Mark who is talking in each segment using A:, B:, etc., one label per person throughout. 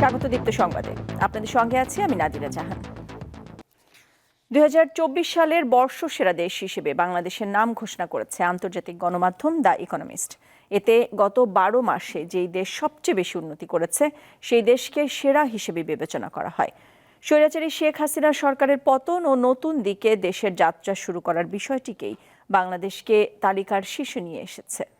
A: স্বাগত দীপ্ত সংবাদে। আপনাদের সঙ্গে আছি আমি নাদিরা জাহান। দু হাজার চব্বিশ সালের বর্ষসেরা দেশ হিসেবে বাংলাদেশের নাম ঘোষণা করেছে আন্তর্জাতিক গণমাধ্যম দ্য ইকোনমিস্ট। এতে গত বারো মাসে যেই দেশ সবচেয়ে বেশি উন্নতি করেছে, সেই দেশকে সেরা হিসেবে বিবেচনা করা হয়। স্বৈরাচারী শেখ হাসিনা সরকারের পতন ও নতুন দিকে দেশের যাত্রা শুরু করার বিষয়টিকেই বাংলাদেশকে তালিকার শীর্ষে নিয়ে এসেছে।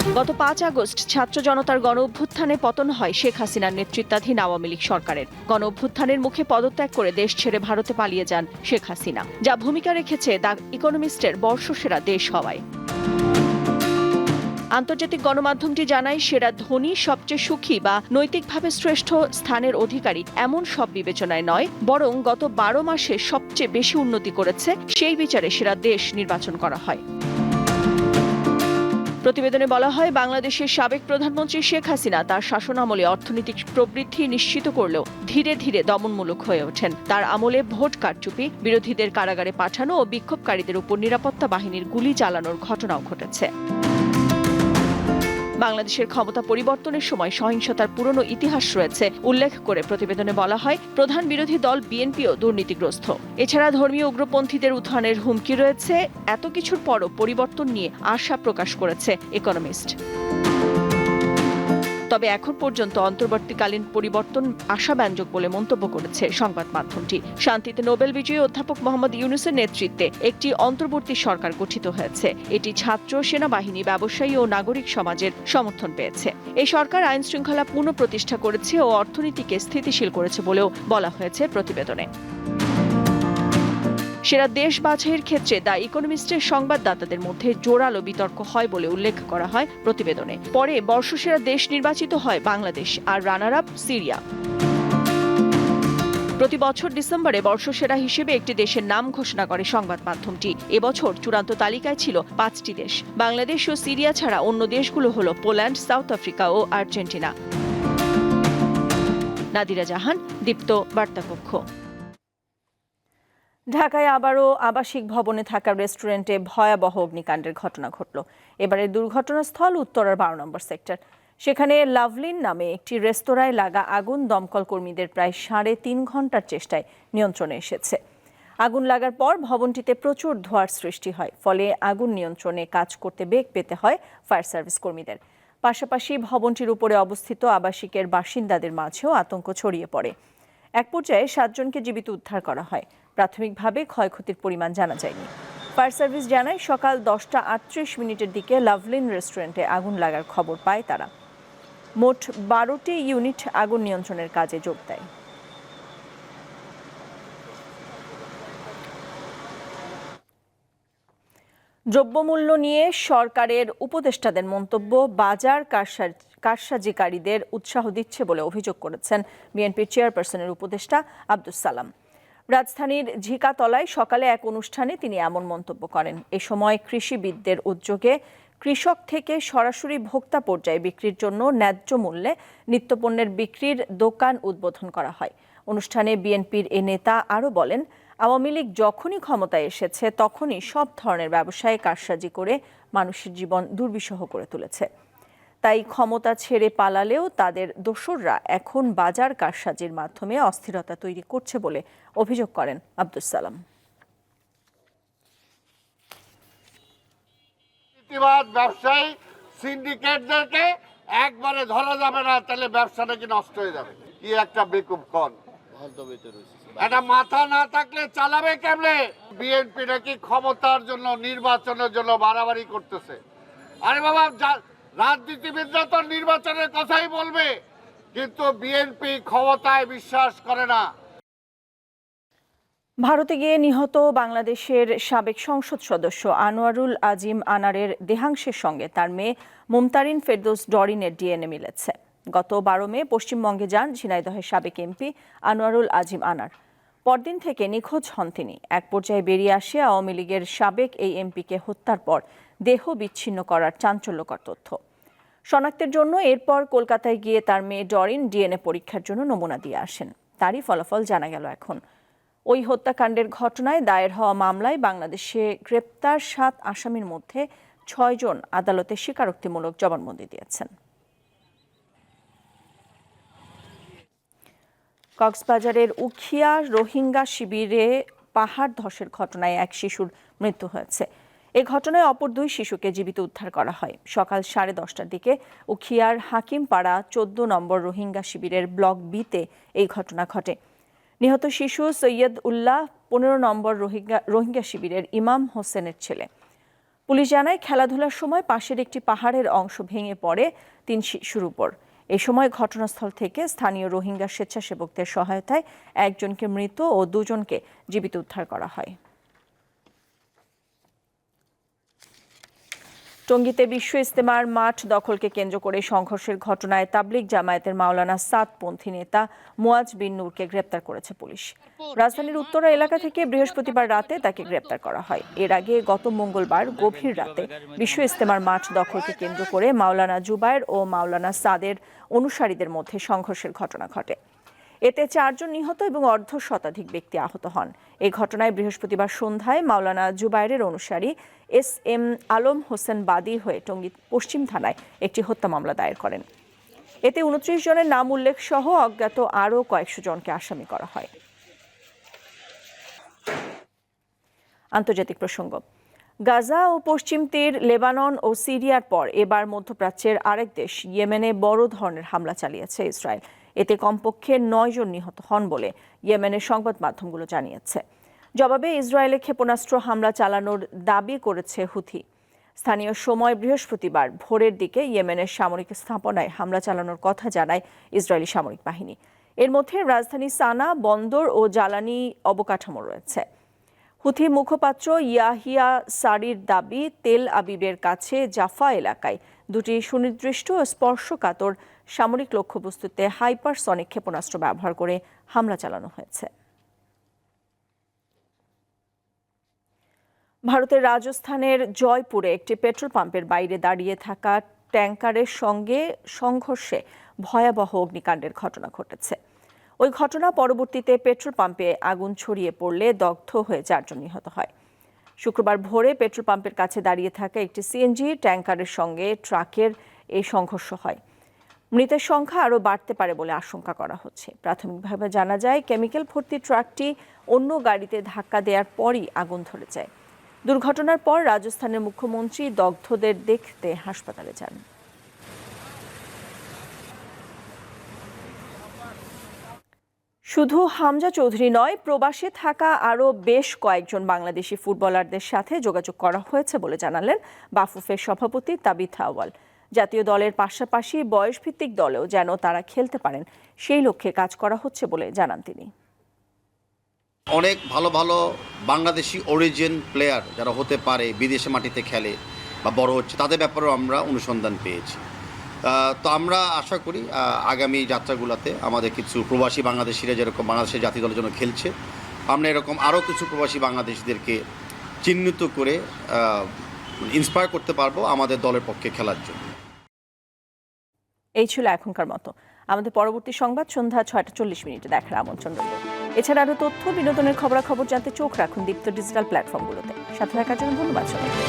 A: গত পাঁচ আগস্ট ছাত্র জনতার গণ অভ্যুত্থানে পতন হয় শেখ হাসিনার নেতৃত্বাধীন আওয়ামী লীগ সরকারের। গণ অভ্যুত্থানের মুখে পদত্যাগ করে দেশ ছেড়ে ভারতে পালিয়ে যান শেখ হাসিনা, যা ভূমিকা রেখেছে দ্য ইকোনমিস্টের বর্ষসেরা দেশ হওয়ায়। আন্তর্জাতিক গণমাধ্যমটি জানায়, সেরা ধনী সবচেয়ে সুখী বা নৈতিকভাবে শ্রেষ্ঠ স্থানের অধিকারী এমন সব বিবেচনায় নয়, বরং গত বারো মাসে সবচেয়ে বেশি উন্নতি করেছে সেই বিচারে সেরা দেশ নির্বাচন করা হয়। প্রতিবেদনে বলা হয়, বাংলাদেশের সাবেক প্রধানমন্ত্রী শেখ হাসিনা তার শাসনামলে অর্থনৈতিক প্রবৃদ্ধি নিশ্চিত করলেও ধীরে ধীরে দমনমূলক হয়ে ওঠেন। তার আমলে ভোট কারচুপি, বিরোধীদের কারাগারে পাঠানো ও বিক্ষোভকারীদের উপর নিরাপত্তা বাহিনীর গুলি চালানোর ঘটনাও ঘটেছে। বাংলাদেশের ক্ষমতা পরিবর্তনের সময় সহিংসতার পুরনো ইতিহাস রয়েছে, উল্লেখ করে প্রতিবেদনে বলা হয়, প্রধান বিরোধী দল বিএনপিও দুর্নীতিগ্রস্ত। এছাড়া ধর্মীয় উগ্রপন্থীদের উত্থানের হুমকি রয়েছে, এত কিছুর পরও পরিবর্তন নিয়ে আশা প্রকাশ করেছে ইকোনমিস্ট। তবে এখন পর্যন্ত অন্তর্বর্তীকালীন পরিবর্তন আশাব্যঞ্জক বলে মন্তব্য করেছে সংবাদ মাধ্যমটি। শান্তিতে নোবেল বিজয়ী অধ্যাপক মোহাম্মদ ইউনুসের নেতৃত্বে একটি অন্তর্বর্তী সরকার গঠিত হয়েছে। এটি ছাত্র, সেনাবাহিনী, ব্যবসায়ী ও নাগরিক সমাজের সমর্থন পেয়েছে। এই সরকার আইন শৃঙ্খলা পুনঃপ্রতিষ্ঠা করেছে ও অর্থনীতিকে স্থিতিশীল করেছে বলেও বলা হয়েছে প্রতিবেদনে। সেরা দেশ বাছাইয়ের ক্ষেত্রে দ্য ইকোনমিস্টের সংবাদদাতাদের মধ্যে জোরালো বিতর্ক হয় বলে উল্লেখ করা হয় প্রতিবেদনে। পরে বর্ষসেরা দেশ নির্বাচিত হয় বাংলাদেশ আর রানার আপ সিরিয়া। প্রতি বছর ডিসেম্বরে বর্ষসেরা হিসেবে একটি দেশের নাম ঘোষণা করে সংবাদ মাধ্যমটি। এবছর চূড়ান্ত তালিকায় ছিল পাঁচটি দেশ। বাংলাদেশ ও সিরিয়া ছাড়া অন্য দেশগুলো হলো পোল্যান্ড, সাউথ আফ্রিকা ও আর্জেন্টিনা। নাদিরা জাহান, দীপ্ত বার্তাকক্ষ। ঢাকায় আবারও আবাসিক ভবনে থাকা রেস্টুরেন্টে ভয়াবহ অগ্নিকাণ্ডের ঘটনা ঘটল। এবারের দুর্ঘটনাস্থল উত্তরার বারো নম্বর সেক্টর। সেখানে লাভলিন নামে একটি রেস্তোরাঁয় লাগা আগুন দমকল কর্মীদের প্রায় সাড়ে তিন ঘণ্টার চেষ্টায় নিয়ন্ত্রণে এসেছে। আগুন লাগার পর ভবনটিতে প্রচুর ধোঁয়ার সৃষ্টি হয়, ফলে আগুন নিয়ন্ত্রণে কাজ করতে বেগ পেতে হয় ফায়ার সার্ভিস কর্মীদের। পাশাপাশি ভবনটির উপরে অবস্থিত আবাসিকের বাসিন্দাদের মাঝেও আতঙ্ক ছড়িয়ে পড়ে। এক পর্যায়ে সাতজনকে জীবিত উদ্ধার করা হয়। প্রাথমিকভাবে ক্ষয়ক্ষতির পরিমাণ জানা যায়নি। ফায়ার সার্ভিস জানায়, সকাল দশটা আটত্রিশ মিনিটের দিকে লাভলিন রেস্টুরেন্টে আগুন লাগার খবর পায় তারা। মোট বারোটি ইউনিট আগুন নিয়ন্ত্রণের কাজে যোগ দেয়। দ্রব্যমূল্য নিয়ে সরকারের উপদেষ্টাদের মন্তব্য, বাজার কারসা- কারসাজিকারীদের উৎসাহ দিচ্ছে বলে অভিযোগ করেছেন বিএনপির চেয়ারপারসনের উপদেষ্টা আব্দুস সালাম। রাজধানীর ঝিকাতলায় সকালে এক অনুষ্ঠানে তিনি এমন মন্তব্য করেন। এ সময় কৃষিবিদদের উদ্যোগে কৃষক থেকে সরাসরি ভোক্তা পর্যায়ে বিক্রির জন্য ন্যায্য মূল্যে নিত্যপণ্যের বিক্রির দোকান উদ্বোধন করা হয়। অনুষ্ঠানে বিএনপির এ নেতা আরও বলেন, আওয়ামী লীগ যখনই ক্ষমতায় এসেছে, তখনই সব ধরনের ব্যবসায় কারসাজি করে মানুষের জীবন দুর্বিষহ করে তুলেছে। তাই ক্ষমতা ছেড়ে পালালেও তাদের দোসররা এখন বাজার কারসাজির মাধ্যমে অস্থিরতা তৈরি করছে বলে অভিযোগ করেন আব্দুস সালাম।
B: ব্যবসায়ী, সিন্ডিকেটদেরকে একবারে ধরা যাবে না, তাহলে ব্যবসাটা কি নষ্ট হয়ে যাবে। কি একটা বেকুব কন। একটা মাথা না থাকলে চালাবে কেমনে? বিএনপি নাকি ক্ষমতার জন্য, নির্বাচনের জন্য বাড়াবাড়ি করতেছে। আরে বাবা রাজনীতিবিদরা তো নির্বাচনের কথাই বলবে, কিন্তু বিএনপি ক্ষমতায় বিশ্বাস করে না।
A: ভারতে গিয়ে নিহত বাংলাদেশের সাবেক সংসদ সদস্য আনোয়ারুল আজিম আনারের দেহাংশের সঙ্গে তার মেয়ে মুমতারিন ফেরদৌস ডরিনের ডিএনএ মিলেছে। গত বারো মে পশ্চিমবঙ্গে যান ঝিনাইদহের সাবেক এমপি আনোয়ারুল আজিম আনার। পরদিন থেকে নিখোঁজ হন তিনি। এক পর্যায়ে বেরিয়ে আসে আওয়ামী লীগের সাবেক এই এমপিকে হত্যার পর দেহ বিচ্ছিন্ন করার চাঞ্চল্যকর তথ্য। শনাক্তের জন্য এরপর কলকাতায় গিয়ে তার মেয়ে ডরিন ডিএনএ পরীক্ষার জন্য নমুনা দিয়ে আসেন। তারই ফলাফল জানা গেল এখন। ওই হত্যাকাণ্ডের ঘটনায় দায়ের হওয়া মামলায় বাংলাদেশে গ্রেপ্তার সাত আসামির মধ্যে ছয়জন আদালতে স্বীকারোক্তিমূলক জবানবন্দি দিয়েছেন। কক্সবাজারের উখিয়া রোহিঙ্গা শিবিরে পাহাড় ধসের ঘটনায় এক শিশুর মৃত্যু হয়েছে। এ ঘটনায় অপর দুই শিশুকে জীবিত উদ্ধার করা হয়। সকাল সাড়ে দশটার দিকে উখিয়ার হাকিমপাড়া চোদ্দ নম্বর রোহিঙ্গা শিবিরের ব্লক বিতে এই ঘটনা ঘটে। নিহত শিশু সৈয়দ উল্লাহ পনেরো নম্বর রোহিঙ্গা রোহিঙ্গা শিবিরের ইমাম হোসেনের ছেলে। পুলিশ জানায়, খেলাধুলার সময় পাশের একটি পাহাড়ের অংশ ভেঙে পড়ে তিন শিশুর উপর। এ সময় ঘটনাস্থল থেকে স্থানীয় রোহিঙ্গা স্বেচ্ছাসেবকদের সহায়তায় একজনকে মৃত ও দুজনকে জীবিত উদ্ধার করা হয়। টঙ্গীতে বিশ্ব ইস্তেমার মাঠ দখলকে কেন্দ্র করে সংঘর্ষের ঘটনায় তাবলিগ জামায়াতের মাওলানা সাতপন্থী নেতা মুয়াজ বিন নূরকে গ্রেপ্তার করেছে পুলিশ। রাজধানীর উত্তরা এলাকা থেকে বৃহস্পতিবার রাতে তাকে গ্রেপ্তার করা হয়। এর আগে গত মঙ্গলবার গভীর রাতে বিশ্ব ইস্তেমার মাঠ দখলকে কেন্দ্র করে মাওলানা জুবায়ের ও মাওলানা সাদের অনুসারীদের মধ্যে সংঘর্ষের ঘটনা ঘটে। এতে চারজন নিহত এবং অর্ধ শতাধিক ব্যক্তি আহত হন। এই ঘটনায় বৃহস্পতিবার সন্ধ্যায় মাওলানা জুবাইরের অনুসারী এস এম আলম হোসেন বাদী হয়ে টঙ্গী পশ্চিম থানায় একটি হত্যা মামলা দায়ের করেন। এতে উনত্রিশ জনের নাম উল্লেখ সহ অজ্ঞাত আরও কয়েকশো জনকে আসামি করা হয়। আন্তর্জাতিক প্রসঙ্গ। গাজা ও পশ্চিম তীর, লেবানন ও সিরিয়ার পর এবার মধ্যপ্রাচ্যের আরেক দেশ, ইয়েমেনে বড় ধরনের হামলা চালিয়েছে ইসরায়েল। এতে কমপক্ষে নয় জন নিহত হন বলে ইয়েমেনের সংবাদ মাধ্যমগুলো জানিয়েছে। জবাবে ইসরায়েলে ক্ষেপণাস্ত্র হামলা চালানোর দাবি করেছে হুথি। স্থানীয় সময় বৃহস্পতিবার ভোরের দিকে ইয়েমেনের সামরিক স্থাপনায় হামলা চালানোর কথা জানায় ইসরায়েলি সামরিক বাহিনী। এর মধ্যে রাজধানী সানা, বন্দর ও জ্বালানি অবকাঠামো রয়েছে। হুথি মুখপাত্র ইয়াহিয়া সারির দাবি, তেল আবিবের কাছে জাফা এলাকায় দুটি সুনির্দিষ্ট ও স্পর্শকাতর সামরিক লক্ষ্যবস্তুতে হাইপারসনিক ক্ষেপণাস্ত্র ব্যবহার করে হামলা চালানো হয়েছে। ভারতের রাজস্থানের জয়পুরে একটি পেট্রোল পাম্পের বাইরে দাঁড়িয়ে থাকা ট্যাঙ্কারের সঙ্গে সংঘর্ষে ভয়াবহ অগ্নিকাণ্ডের ঘটনা ঘটেছে। ওই ঘটনা পরবর্তীতে পেট্রোল পাম্পে আগুন ছড়িয়ে পড়লে দগ্ধ হয়ে চারজন নিহত হয়। শুক্রবার ভোরে পেট্রোল পাম্পের কাছে দাঁড়িয়ে থাকা একটি সিএনজি ট্যাঙ্কারের সঙ্গে ট্রাকের এই সংঘর্ষ হয়। মৃতের সংখ্যা আরও বাড়তে পারে বলে আশঙ্কা করা হচ্ছে। প্রাথমিকভাবে জানা যায়, কেমিক্যাল ভর্তি ট্রাকটি অন্য গাড়িতে ধাক্কা দেওয়ার পরই আগুন ধরে যায়। দুর্ঘটনার পর রাজস্থানের মুখ্যমন্ত্রী দগ্ধদের দেখতে হাসপাতালে যান। শুধু হামজা চৌধুরী নয়, প্রবাসে থাকা আরও বেশ কয়েকজন বাংলাদেশি ফুটবলারদের সাথে যোগাযোগ করা হয়েছে বলে জানালেন বাফুফের সভাপতি তাবিথ আওয়াল জাতীয় দলের পাশাপাশি বয়সভিত্তিক দলেও যেন তারা খেলতে পারেন, সেই লক্ষ্যে কাজ করা হচ্ছে বলে জানান তিনি।
C: অনেক ভালো ভালো বাংলাদেশি অরিজিন প্লেয়ার যারা হতে পারে, বিদেশে মাটিতে খেলে বা বড় হচ্ছে, তাদের ব্যাপারেও আমরা অনুসন্ধান পেয়েছি। তো আমরা আশা করি আগামী যাত্রাগুলোতে আমাদের কিছু প্রবাসী বাংলাদেশিরা যেরকম বাংলাদেশের জাতীয় দলের জন্য খেলছে, আমরা এরকম আরও কিছু প্রবাসী বাংলাদেশিদেরকে চিহ্নিত করে ইন্সপায়ার করতে পারব আমাদের দলের পক্ষে খেলার জন্য।
A: এই ছিল এখনকার মতো। আমাদের পরবর্তী সংবাদ সন্ধ্যা ছয়টা চল্লিশ মিনিটে দেখার আমন্ত্রণ রইল। এছাড়া আরও তথ্য, বিনোদনের খবরাখবর জানতে চোখ রাখুন দীপ্ত ডিজিটাল প্ল্যাটফর্মগুলোতে। সাথে থাকার জন্য ধন্যবাদ সবাইকে।